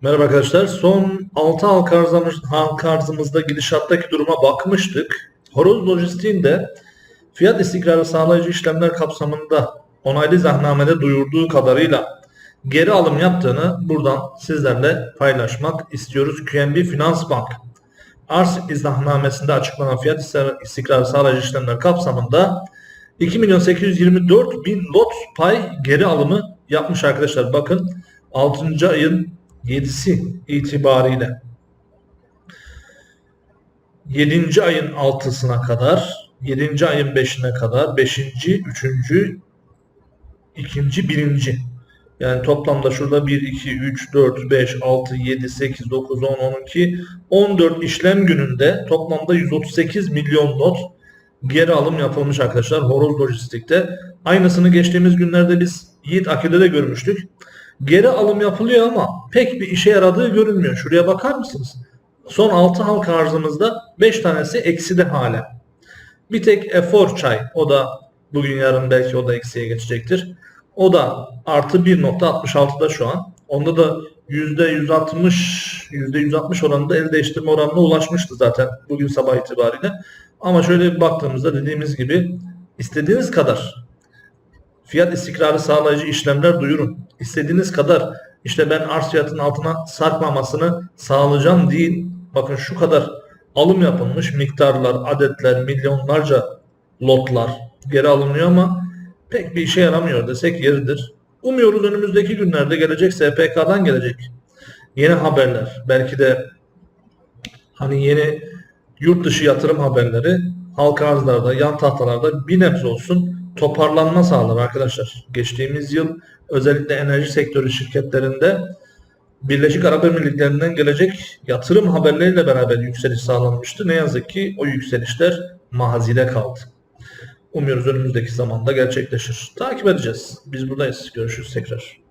Merhaba arkadaşlar. Son 6 halka, arzımız, halka arzımızda gidişattaki duruma bakmıştık. Horoz Lojistik'in de fiyat istikrarı sağlayıcı işlemler kapsamında onaylı zahnamede duyurduğu kadarıyla geri alım yaptığını buradan sizlerle paylaşmak istiyoruz. QNB Finans Bank arz izahnamesinde açıklanan fiyat istikrarı sağlayıcı işlemler kapsamında 2 milyon 824 bin lot pay geri alımı yapmış arkadaşlar. Bakın 6. ayın 7'si itibariyle 7. ayın 6'sına kadar 7. ayın 5'ine kadar 5. 3. 2. 1. Yani toplamda şurada 1, 2, 3, 4, 5, 6, 7, 8, 9, 10, 12, 14 işlem gününde toplamda 138 milyon not geri alım yapılmış arkadaşlar Horoz Lojistik'te. Aynısını geçtiğimiz günlerde biz Yiğit Akil'de de görmüştük. Geri alım yapılıyor ama pek bir işe yaradığı görünmüyor. Şuraya bakar mısınız? Son 6 halka arzımızda 5 tanesi ekside hala. Bir tek efor çay. O da bugün yarın belki o da eksiye geçecektir. O da artı 1.66'da şu an. Onda da %160 %160 oranında el değiştirme oranına ulaşmıştı zaten bugün sabah itibariyle. Ama şöyle bir baktığımızda dediğimiz gibi istediğiniz kadar fiyat istikrarı sağlayıcı işlemler duyurun. İstediğiniz kadar işte ben arz fiyatının altına sarkmamasını sağlayacağım değil. Bakın şu kadar alım yapılmış miktarlar, adetler, milyonlarca lotlar geri alınıyor ama pek bir işe yaramıyor desek yeridir. Umuyoruz önümüzdeki günlerde gelecek SPK'dan gelecek yeni haberler. Belki de hani yeni yurt dışı yatırım haberleri halka arzlarda, yan tahtalarda bir nebze olsun toparlanma sağlar arkadaşlar. Geçtiğimiz yıl özellikle enerji sektörü şirketlerinde Birleşik Arap Emirlikleri'nden gelecek yatırım haberleriyle beraber yükseliş sağlanmıştı. Ne yazık ki o yükselişler mazide kaldı. Umuyoruz önümüzdeki zamanda gerçekleşir. Takip edeceğiz. Biz buradayız. Görüşürüz tekrar.